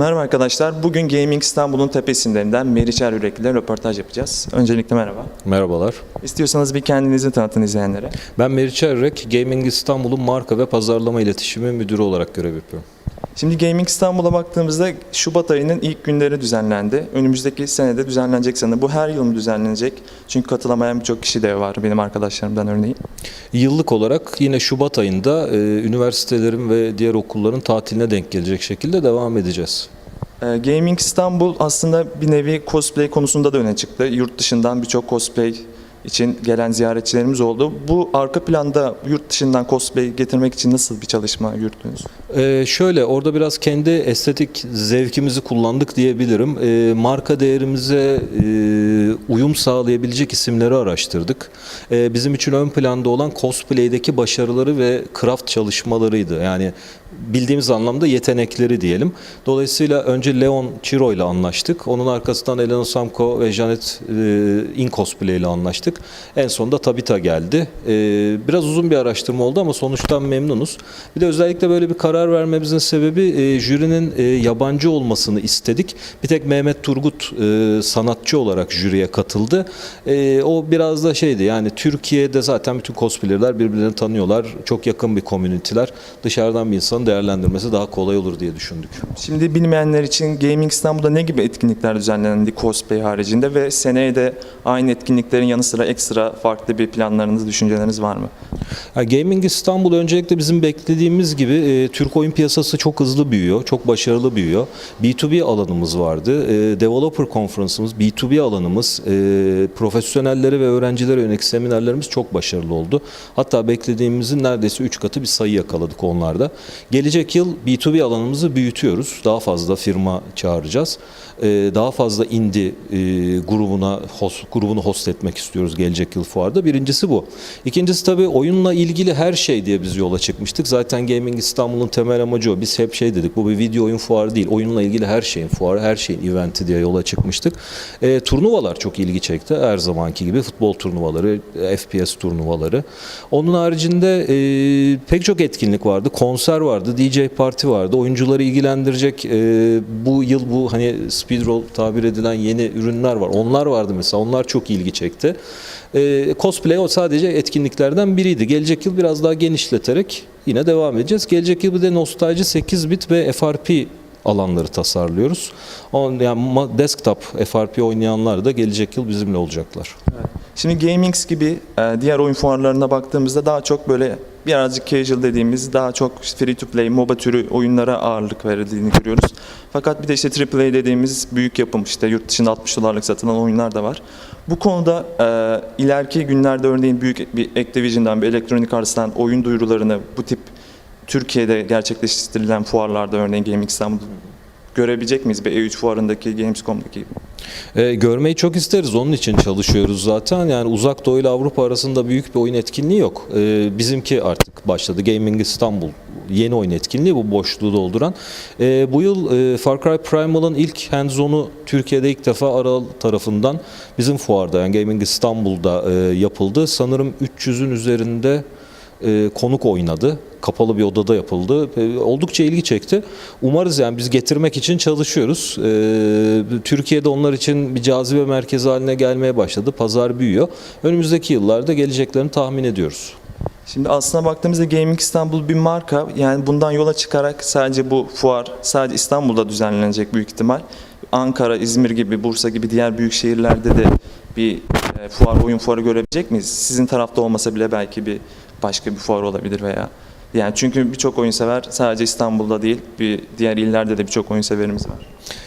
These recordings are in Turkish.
Merhaba arkadaşlar. Bugün Gaming İstanbul'un tepesinden Meriç Eryürek ile röportaj yapacağız. Öncelikle merhaba. Merhabalar. İstiyorsanız bir kendinizi tanıtın izleyenlere. Ben Meriç Errek, Gaming İstanbul'un marka ve pazarlama iletişimi müdürü olarak görev yapıyorum. Şimdi Gaming İstanbul'a baktığımızda Şubat ayının ilk günleri düzenlendi. Önümüzdeki senede düzenlenecek sanırım. Bu her yıl mı düzenlenecek? Çünkü katılamayan birçok kişi de var benim arkadaşlarımdan örneğin. Yıllık olarak yine Şubat ayında e, üniversitelerin ve diğer okulların tatiline denk gelecek şekilde devam edeceğiz. Ee, Gaming İstanbul aslında bir nevi cosplay konusunda da öne çıktı. Yurt dışından birçok cosplay için gelen ziyaretçilerimiz oldu. Bu arka planda yurt dışından cosplay getirmek için nasıl bir çalışma yürüttünüz? Ee, şöyle orada biraz kendi estetik zevkimizi kullandık diyebilirim. Ee, marka değerimize e, uyum sağlayabilecek isimleri araştırdık. Ee, bizim için ön planda olan cosplay'deki başarıları ve craft çalışmalarıydı. Yani bildiğimiz anlamda yetenekleri diyelim. Dolayısıyla önce Leon Chiro ile anlaştık. Onun arkasından Elena Samko ve Janet e, In Cosplay ile anlaştık. En sonunda Tabita geldi. E, biraz uzun bir araştırma oldu ama sonuçtan memnunuz. Bir de özellikle böyle bir karar vermemizin sebebi e, jürinin e, yabancı olmasını istedik. Bir tek Mehmet Turgut e, sanatçı olarak jüriye katıldı. E, o biraz da şeydi yani Türkiye'de zaten bütün cosplayerler birbirlerini tanıyorlar. Çok yakın bir komüniteler. Dışarıdan bir insanın değerlendirmesi daha kolay olur diye düşündük. Şimdi bilmeyenler için Gaming İstanbul'da ne gibi etkinlikler düzenlendi cosplay haricinde ve seneye de aynı etkinliklerin yanı sıra ekstra farklı bir planlarınız, düşünceleriniz var mı? Gaming İstanbul öncelikle bizim beklediğimiz gibi e, Türk oyun piyasası çok hızlı büyüyor, çok başarılı büyüyor. B2B alanımız vardı, e, Developer Conference'ımız, B2B alanımız, e, profesyonellere ve öğrencilere yönelik seminerlerimiz çok başarılı oldu. Hatta beklediğimizin neredeyse 3 katı bir sayı yakaladık onlarda. Gelecek yıl B2B alanımızı büyütüyoruz. Daha fazla firma çağıracağız. E, daha fazla indie e, grubuna host, grubunu host etmek istiyoruz gelecek yıl fuarda. Birincisi bu. İkincisi tabii oyunla ilgili her şey diye biz yola çıkmıştık. Zaten Gaming İstanbul'un temel amacı o. Biz hep şey dedik. Bu bir video oyun fuarı değil. Oyunla ilgili her şeyin fuarı, her şeyin eventi diye yola çıkmıştık. E, turnuvalar çok ilgi çekti. Her zamanki gibi futbol turnuvaları, FPS turnuvaları. Onun haricinde e, pek çok etkinlik vardı. Konser vardı, DJ parti vardı. Oyuncuları ilgilendirecek e, bu yıl bu hani speedroll tabir edilen yeni ürünler var. Onlar vardı mesela. Onlar çok ilgi çekti. E, cosplay o sadece etkinliklerden biriydi. Gelecek yıl biraz daha genişleterek yine devam edeceğiz. Gelecek yıl bir de nostalji 8 bit ve FRP alanları tasarlıyoruz. On, yani desktop FRP oynayanlar da gelecek yıl bizimle olacaklar. Şimdi GameX gibi e, diğer oyun fuarlarına baktığımızda daha çok böyle birazcık casual dediğimiz daha çok free to play, MOBA türü oyunlara ağırlık verildiğini görüyoruz. Fakat bir de işte AAA dediğimiz büyük yapım işte yurt dışında 60 dolarlık satılan oyunlar da var. Bu konuda e, ileriki günlerde örneğin büyük bir Activision'dan, bir Electronic Arts'tan oyun duyurularını bu tip Türkiye'de gerçekleştirilen fuarlarda örneğin Gaming İstanbul'da görebilecek miyiz? Bir E3 fuarındaki, Gamescom'daki. E, görmeyi çok isteriz. Onun için çalışıyoruz zaten. Yani uzak doğu ile Avrupa arasında büyük bir oyun etkinliği yok. E, bizimki artık başladı. Gaming İstanbul yeni oyun etkinliği bu boşluğu dolduran. E, bu yıl e, Far Cry Primal'ın ilk hands-on'u Türkiye'de ilk defa Aral tarafından bizim fuarda yani Gaming İstanbul'da e, yapıldı. Sanırım 300'ün üzerinde e, konuk oynadı. Kapalı bir odada yapıldı. E, oldukça ilgi çekti. Umarız yani biz getirmek için çalışıyoruz. E, Türkiye'de onlar için bir cazibe merkezi haline gelmeye başladı. Pazar büyüyor. Önümüzdeki yıllarda geleceklerini tahmin ediyoruz. Şimdi aslına baktığımızda Gaming İstanbul bir marka. Yani bundan yola çıkarak sadece bu fuar sadece İstanbul'da düzenlenecek büyük ihtimal. Ankara, İzmir gibi, Bursa gibi diğer büyük şehirlerde de bir e, fuar, oyun fuarı görebilecek miyiz? Sizin tarafta olmasa bile belki bir başka bir fuar olabilir veya yani çünkü birçok oyun sever sadece İstanbul'da değil, bir diğer illerde de birçok oyun severimiz var.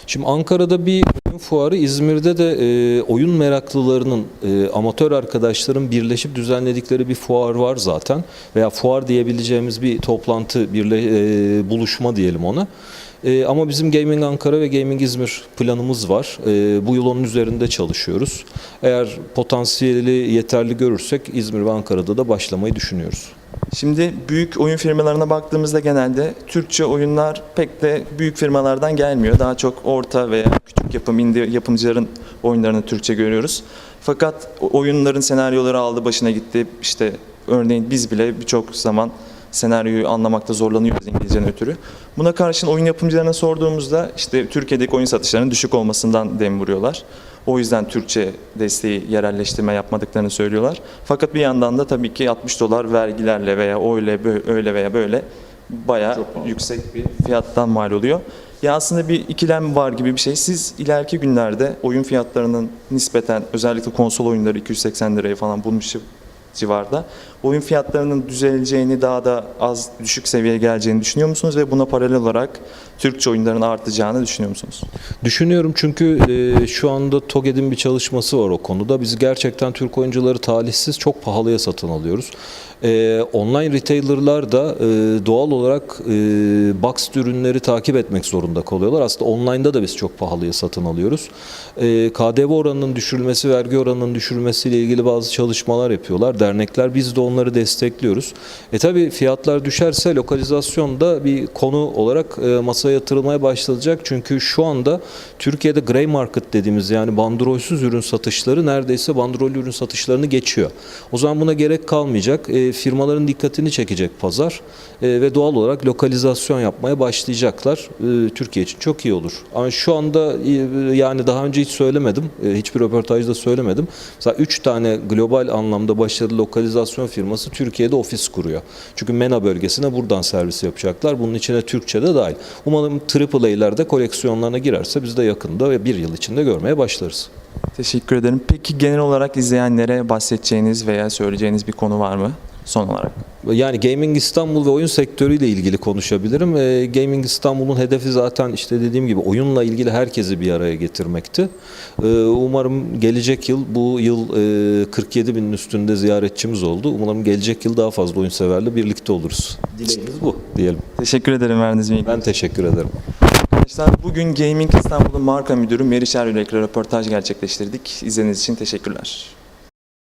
Şimdi Ankara'da bir oyun fuarı, İzmir'de de e, oyun meraklılarının, e, amatör arkadaşların birleşip düzenledikleri bir fuar var zaten. Veya fuar diyebileceğimiz bir toplantı, birle, e, buluşma diyelim ona. E, ama bizim Gaming Ankara ve Gaming İzmir planımız var. E, bu yıl onun üzerinde çalışıyoruz. Eğer potansiyeli yeterli görürsek İzmir ve Ankara'da da başlamayı düşünüyoruz. Şimdi büyük oyun firmalarına baktığımızda genelde Türkçe oyunlar pek de büyük firmalardan gelmiyor. Daha çok orta veya küçük yapım indie yapımcıların oyunlarını Türkçe görüyoruz. Fakat oyunların senaryoları aldı başına gitti. İşte örneğin biz bile birçok zaman senaryoyu anlamakta zorlanıyoruz İngilizcenin ötürü. Buna karşın oyun yapımcılarına sorduğumuzda işte Türkiye'deki oyun satışlarının düşük olmasından dem vuruyorlar. O yüzden Türkçe desteği yerelleştirme yapmadıklarını söylüyorlar. Fakat bir yandan da tabii ki 60 dolar vergilerle veya öyle öyle veya böyle bayağı yüksek bir fiyattan mal oluyor. Ya aslında bir ikilem var gibi bir şey. Siz ileriki günlerde oyun fiyatlarının nispeten özellikle konsol oyunları 280 liraya falan bulmuş civarda oyun fiyatlarının düzeleceğini daha da az düşük seviyeye geleceğini düşünüyor musunuz ve buna paralel olarak Türkçe oyunların artacağını düşünüyor musunuz? Düşünüyorum çünkü e, şu anda TOGED'in bir çalışması var o konuda. Biz gerçekten Türk oyuncuları talihsiz çok pahalıya satın alıyoruz. E, online retailerlar da e, doğal olarak e, boxed ürünleri takip etmek zorunda kalıyorlar. Aslında online'da da biz çok pahalıya satın alıyoruz. E, KDV oranının düşürülmesi, vergi oranının düşürülmesiyle ilgili bazı çalışmalar yapıyorlar. Dernekler biz de onları destekliyoruz. E tabi fiyatlar düşerse lokalizasyon da bir konu olarak e, masaya yatırılmaya başlanacak. Çünkü şu anda Türkiye'de grey market dediğimiz yani bandrolsüz ürün satışları neredeyse bandrollü ürün satışlarını geçiyor. O zaman buna gerek kalmayacak. E, firmaların dikkatini çekecek pazar E, ve doğal olarak lokalizasyon yapmaya başlayacaklar. E, Türkiye için çok iyi olur. Ama şu anda e, yani daha önce hiç söylemedim. E, hiçbir röportajda söylemedim. Mesela 3 tane global anlamda başarılı lokalizasyon firması Türkiye'de ofis kuruyor. Çünkü MENA bölgesine buradan servis yapacaklar. Bunun içine Türkçe de dahil. Umarım AAA'ler de koleksiyonlarına girerse biz de yakında ve bir yıl içinde görmeye başlarız. Teşekkür ederim. Peki genel olarak izleyenlere bahsedeceğiniz veya söyleyeceğiniz bir konu var mı son olarak? Yani Gaming İstanbul ve oyun sektörüyle ilgili konuşabilirim. Ee, Gaming İstanbul'un hedefi zaten işte dediğim gibi oyunla ilgili herkesi bir araya getirmekti. Ee, umarım gelecek yıl bu yıl e, 47 binin üstünde ziyaretçimiz oldu. Umarım gelecek yıl daha fazla oyun severle birlikte oluruz. Dileğimiz bu diyelim. Teşekkür ederim verdiğiniz bilgi. Ben teşekkür ederim. Arkadaşlar bugün Gaming İstanbul'un marka müdürü Meriç Erülek'le röportaj gerçekleştirdik. İzlediğiniz için teşekkürler.